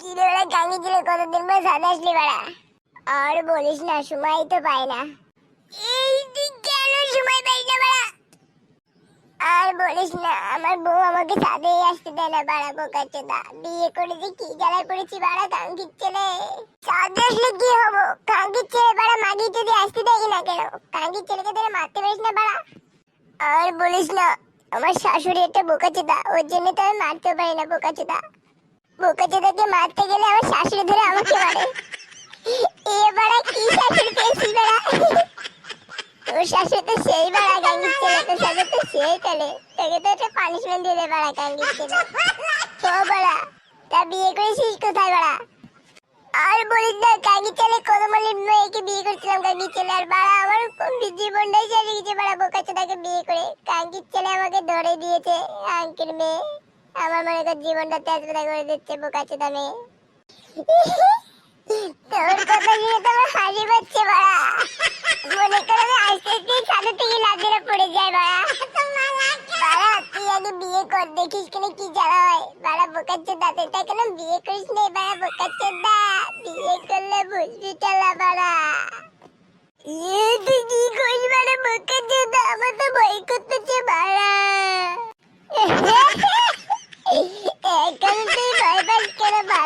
কি রে ছিল কতদিন পর সাদা আসলি বাড়া? আর বলিস না, সময় তো পাই না। এই তুই কেন সময় পাই না বাড়া? আর বলিস না, আমার বউ আমাকে সাদে আসতে দেয় না বাড়া বোকা চোদা। বিয়ে করে কি জ্বালায় পড়েছি বাড়া কাঙ্কির ছেলে। সাদে কি হব? কাঙ্কির ছেলে বাড়া মাগি যদি আসতে দেয় না কেন? কাঙ্কির ছেলেকে ধরে মারতে পারিস না বাড়া। আর বলিস না, আমার শাশুড়ি একটা বোকা চোদা, ওর জন্য তো আমি মারতেও পারি না বোকা চোদা। বোকা চোদাকে মারতে গেলে আমার শাশুড়ি ধরে আমাকে মারে। এবারে কি শাশুড়ি পেয়েছি বাড়া? তোর শাশুড়ি তো সেই বাড়া, গাঙ্গির ছেলে। তোর শাশুড়ি তো সেই তাহলে তোকে তো একটা পানিশমেন্ট দিয়ে দে বাড়া, গাঙ্গির ছেলে। ও বাড়া, তা বিয়ে করেছিস কোথায় বাড়া? আর বলিস না, গাঙ্গির ছেলে কদমলির মেয়েকে বিয়ে করছিলাম। গাঙ্গির ছেলে আর বাড়া আমার জীবনটাই চলে গেছে বাড়া বোকা চোদাকে বিয়ে করে। গাঙ্গির ছেলে আমাকে ধরে দিয়েছে আঙ্কের মেয়ে। আমার মনে কর জীবনটা তেজবেদা করে দিচ্ছে, বোকা চোদা তোর কথা তো আমার হাসি পাচ্ছে, বাড়া। মনে করে আমি আস্তে আস্তে থেকে পড়ে বাড়া। বাড়া, তুই আগে বিয়ে কর, দেখিস কেন কি জ্বালা হয়। বাড়া দাঁতেরটা কেন বিয়ে করিস নে, বাড়া দা বিয়ে করলে বুঝবি চলা বাড়া। এ, তুই কি করিস, বাড়া? আমার তো ভয় করতেছে বাড়া এখন তুই ভয় পাস কেন বাড়া বোকাচ্ছে দা এই বুদ্ধি চলা বাড়া বোকাচ্ছে দা কালে বিয়ে কর এবারা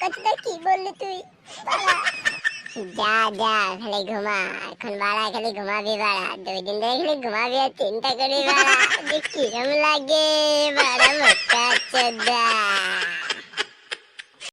চোদা কি বললি তুই? যা যা, খালি ঘুমা। এখন বাড়া, খালি ঘুমাবি বাড়া। দুই দিন ধরে খালি ঘুমাবি আর চিন্তা করি বাড়া। যে কিরম লাগে বাড়া মোটা চোদা।